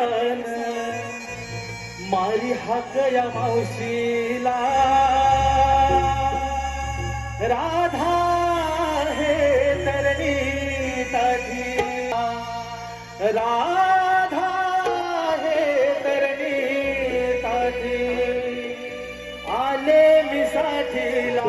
जान मारी हक या मावशीला. राधा हे तरणी तधी राधा हे तरणी तधी आले मी साथीला.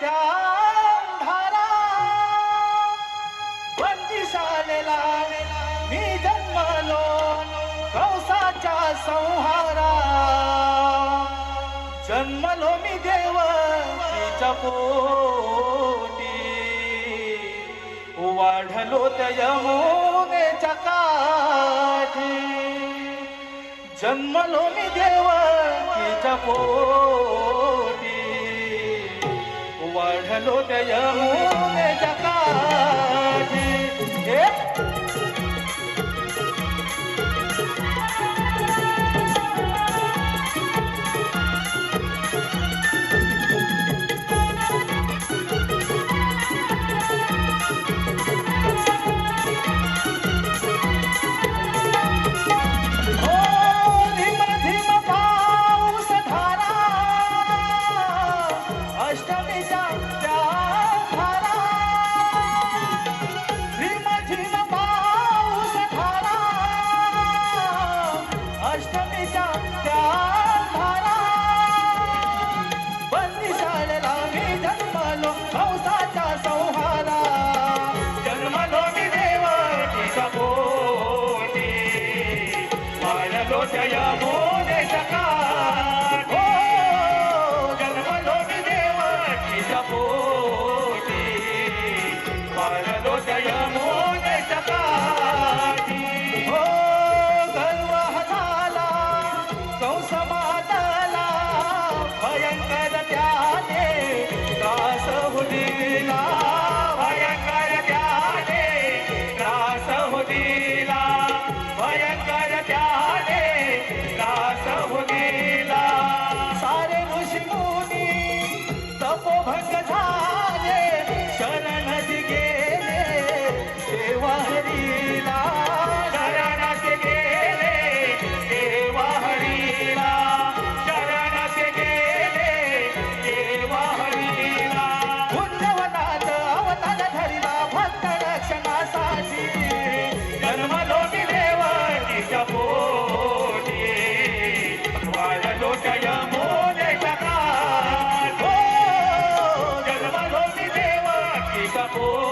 त्या अंधारा बंदिशालेला मी जन्मलो संहारा. मी देव तिच्या पोटी. वाढलो तयमुनेच्या काठी. जन्मलो मी देव तिच्या पोटी. भलोदय मूल जगाची pausa. Oh.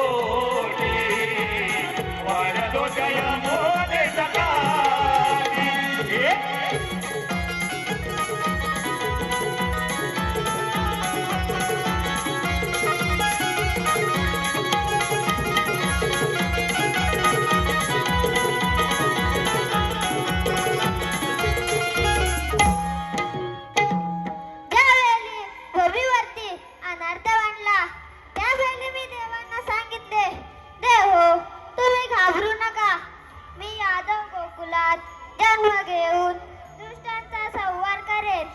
घेऊन दुष्टांचा संहार करेल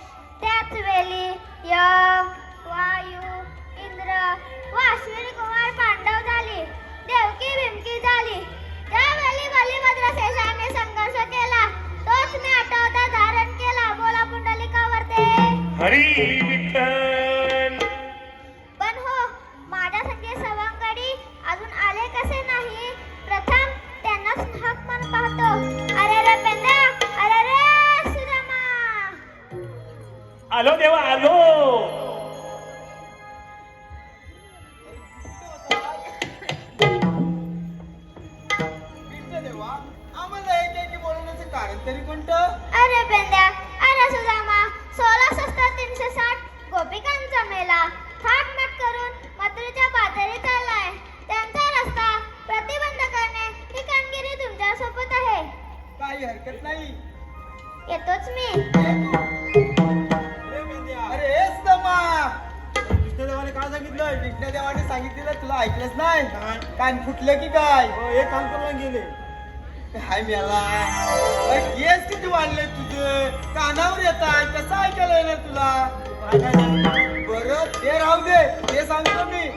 त्याच वेळी यम वायू इंद्र व अश्विनी कुमार पांडव झाली. देवकी बिमकी झाली. त्यावेळी बलिभद्र शेषाने संघर्ष केला. तोच मी आठवता धारण केला. बोला पुंडलिकावरते. हरी विठ्ठल. पण हो माझ्या संगे सवंगडी अजून आले कसे नाही? प्रथम त्यांनाच हाक म्हणून पाहतो. अरे रे आलो देवा आलो. आम्हाला एक एक बोलवण्याचं कारण तरी कोणतं? अरे अरे सुदामा सोळा सस्ता तीनशे साठ गोपिकांचा मेला. थाटमाट करून मथुरेच्या बाजारी चाललाय. त्यांचा रस्ता प्रतिबंध करणे ही कामगिरी तुमच्यासोबत आहे. काही हरकत नाही. येतोच मी. कृष्णदेवाने सांगितलेलं तुला ऐकलंच नाही? कान फुटलं की काय? एक कान करून गेले. काय मेला. केस किती वाढले तुझे? कानावर येत आहे कसं ऐकायला येणार तुला? बरं ते राहू दे. ते सांगतो मी.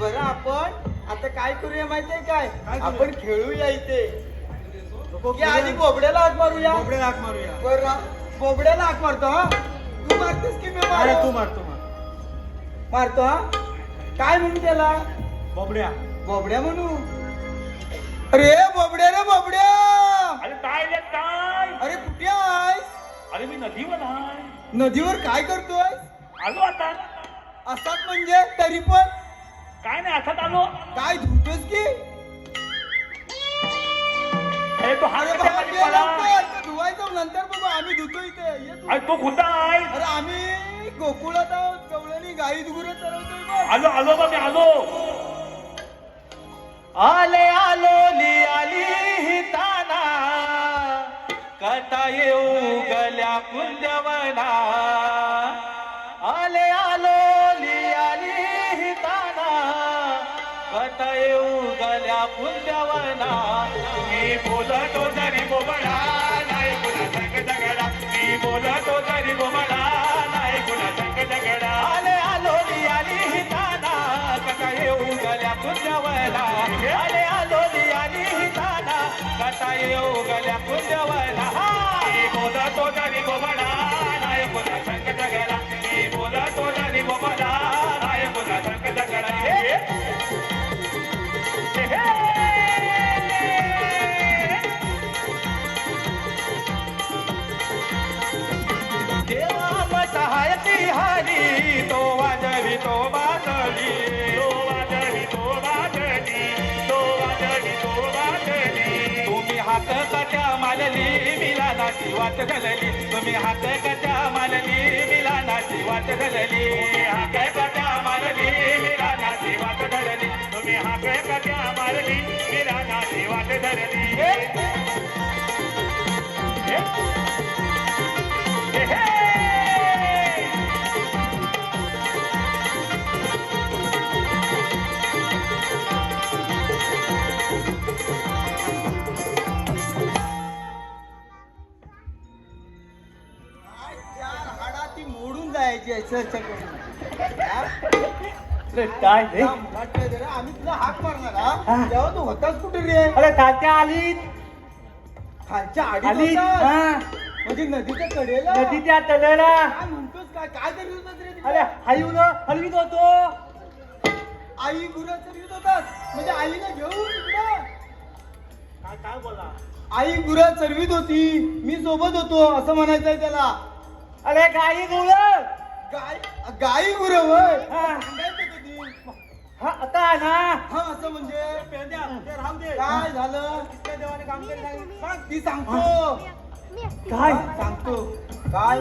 बरं आपण आता काय करूया माहितीये काय? आपण खेळूया इथे. आधी बोबड्याला हात मारूया. बोबड्याला हाक मारूया. बरं बोबड्याला हाक मारतो हा? तू मारतेस की मी तू मारतो? मार तू मार. मारतो हा? काय म्हणू त्याला? बोबड्या. बोबड्या म्हणू. अरे बोबड्या रे बोबड्या. अरे काय रे काय? अरे कुठे आहेस? अरे मी नदीवर आहे. नदीवर काय करतोय आलो आता. असाच म्हणजे? तरी पण. काय नाही हातात आलो. काय धुतोस की? तो हात ते धुवायचं नंतर बघू आम्ही धुतो इथे. ये तू. अरे तो कुठं आहे? अरे आम्ही गोकुळात आहोत कवळणी गाई गुरं चरवतोय बघ. आलो आलो बा मी आलो. आले आलो ली आली ही ताना. कथा येऊ गल्या कुंजवना गल्या कुंजवना मी बोलतो जरी मालली मिला मिलानाची वाट घालली. तुम्ही हात कट्या मालली मिलानाची वाट घालली. हाकय कट्या मालली मिला नाची वाट घालली. तुम्ही हाकय कट्या मालली मिला नाची वाट धरली ती मोडून जायची आहे चर्चा करून हा? काय त्या मुलाकडे जरा आम्ही तुला हाक मारणार हा? तेव्हा तू होतास कुठे रे? अरे तात्या आली खालच्या आली हा. म्हणजे नदीच्या कडेला नदीच्या तळ्याला काय म्हणतोस काय काय रे तिकडे? अरे हलवीत होतो. आई गुरं चरवीत होतास? म्हणजे आईने घेऊन काय बोला? आई गुरं चरवीत होती. मी सोबत होतो असं म्हणायचंय त्याला. अरे गाई गुळ गाय गाई गुरं वय हा. हा आता ना. हा असं म्हणजे? राहू दे. काय झालं? देवाने काम केलं सांगितलं. सांग ती सांगतो. काय? सांगतो. काय?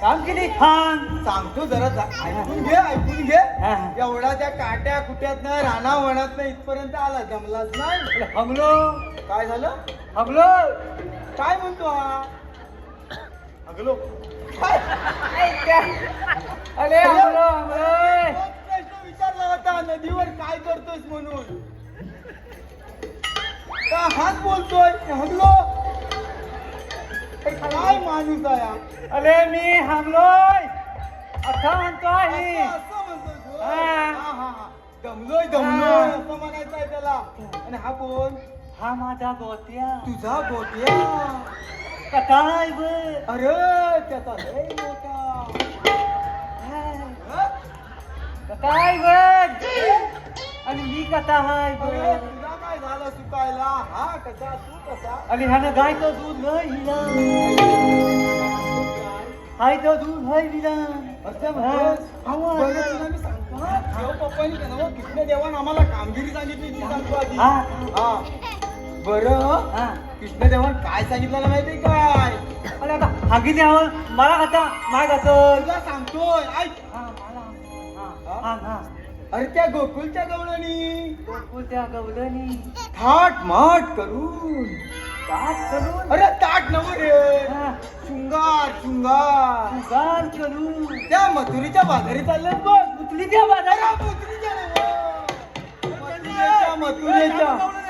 काम केली? छान सांगतो जरा जा- ऐकून घे ऐकून घे. हा. एवढा त्या काट्या कुट्यातनं राणा वनातनं इथपर्यंत आला जमलाच नाही. अरे हमलो. काय झालं? हमलो. काय म्हणतो हा? हगलो? अरे हमलो हमलो प्रश्न विचारला होता नदीवर काय करतोस म्हणून? का हाच बोलतोय? हगलो काय माणूस आहे अरे मी हमलोय. अख्खा म्हणतो आहे असं- असं म्हणतोय? हा. दमलोय दमलोय. असं म्हणायचं आहे त्याला. आणि हा कोण हा माझा गोत्या. तुझा गोट्या कथाय बर अरे त्याचा लय मोठा. हा? कथाय बर आणि मी कथा हाय अरे बर तुला काय झालं सुकायला? हा कसा? तू कसा? आणि ह्यानं गायचं दूध लय हिला हायचं दूध लय हिला असं म्हणतोस? बरं तुला मी सांगतो हा. देव पप्पांनी का ना, कृष्ण देवान आम्हाला कामगिरी सांगितली ती सांगतो आधी. हा. हा. बरं? हा. कृष्ण देवान काय सांगितलं माहितीये काय? अरे आता हागी द्यावं मला आता माय गातं तुला सांगतोय ऐक. हा हा हा? हा अरे त्या गोकुलच्या गवळणी. गोकुळ त्या गवलनी थाट माट करून. अरे ताट नव रे. हा, शृंगार शृंगार. गाल करून. त्या मथुरीच्या बाजारी चालले बघ. कुठली त्या बाजारात अरे मथुरीच्या. मथुरेच्या?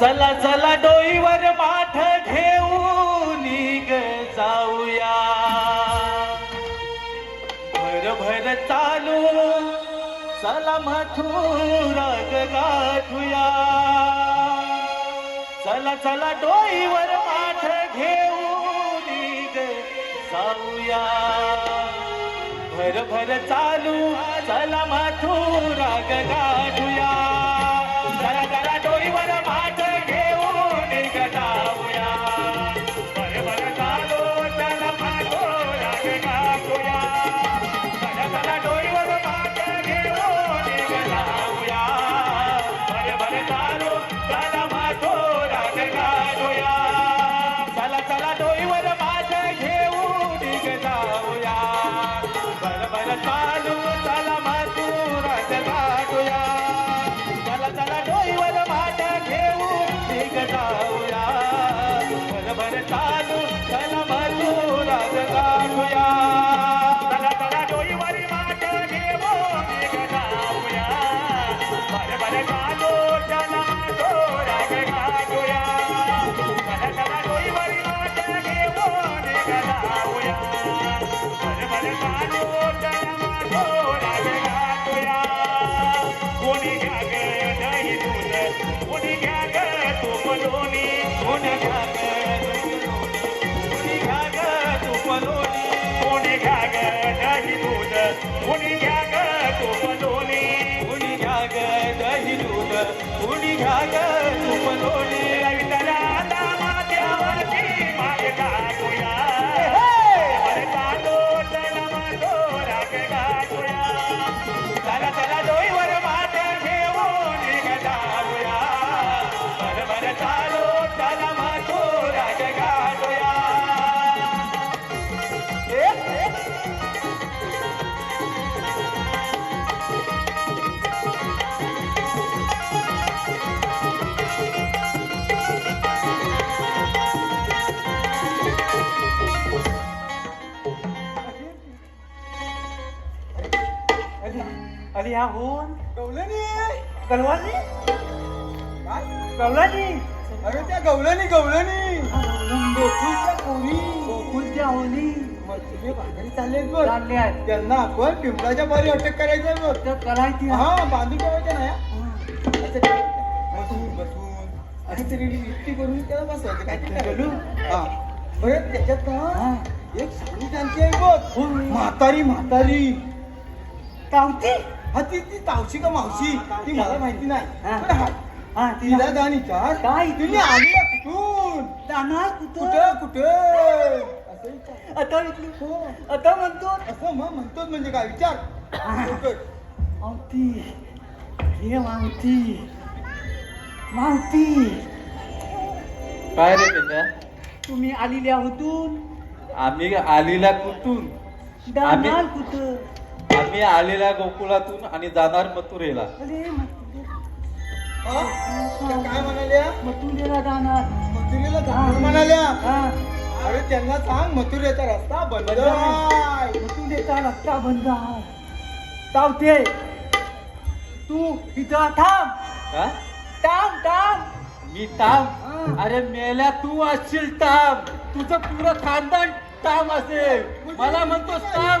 चला चला डोईवर माठ घेऊन ग जाऊया. भर भर चालू चला मथुरा गाठूया. चला चला डोईवर माठ घेऊन ग जाऊया. भर भर चालू चला मथुरा ग गाठूया. घ्या ग दही दूध अरे हा होन गवळणी कलवानी काय कलवानी अरे त्या गवळणी गवळणी गोकुळच्या पोरी गोकुळच्या मथुरे बाजारी चालले बघ चालले आहेत त्यांना आपण पिंपळाच्या पारी अटक करायचं बघ तर करायची. हा बांधून ठेवायचं ठेवायचं. बसून बसून काहीतरी युक्ती करून त्याला बसवायचं काहीतरी बोलू? हा बरं त्याच्यात हा. ना एक साडी त्यांची आहे बघ. म्हातारी म्हातारी कावती हा ती ती तावशी का मावशी? ती मला माहिती नाही. हा. पण हा हा तिला तिला दान विचार काय? तुम्ही आली आहे कुठून जाणार कुठं? कुठं कुठं? असं विचार. आता विचारू आता म्हणतो असं मग म्हणतोच म्हणजे काय? विचार. लवकर. मावती. हे मावती. मावती. काय रे बेटा? तुम्ही आलेल्या होतून आम्ही आलेला कुठून? जाणार कुठं? आम्ही आलेल्या गोकुळातून आणि जाणार मथुरेला. काय म्हणाल्या? अरे त्यांना सांग मथुरेचा रस्ता बंद मथुरेचा रस्ता बंद चावते. तू इथं थांब. थांब थांब. मी ताम अरे मेल्या तू असशील ताम तुझं पुरं खानदान ताम असेल. मला म्हणतोस ताम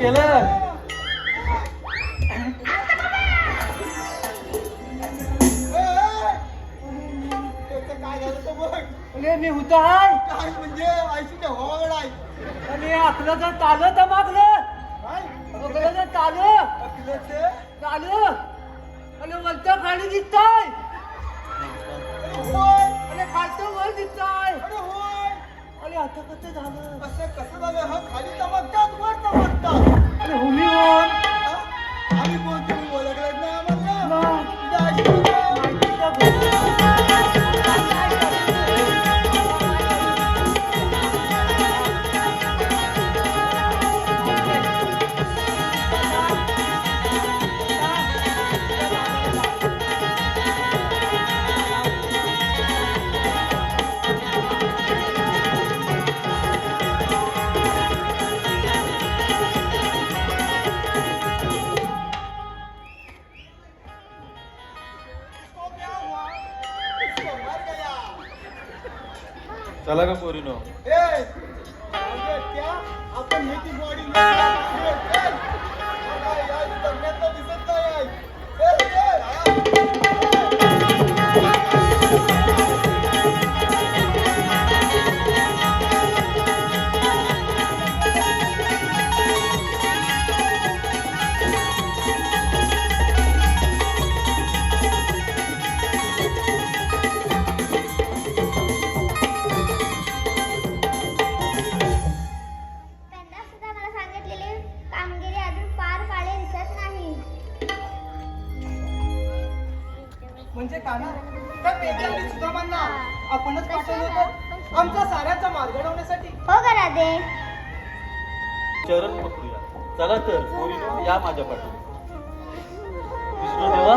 केलं. चला का पोरीनो आपण म्हणजे आपणच पाठवलं होतं. आमचा साऱ्याचा मार्ग अडवण्यासाठी. हो का चरण पकडूया चला तर या माझ्या पाठी विष्णू देवा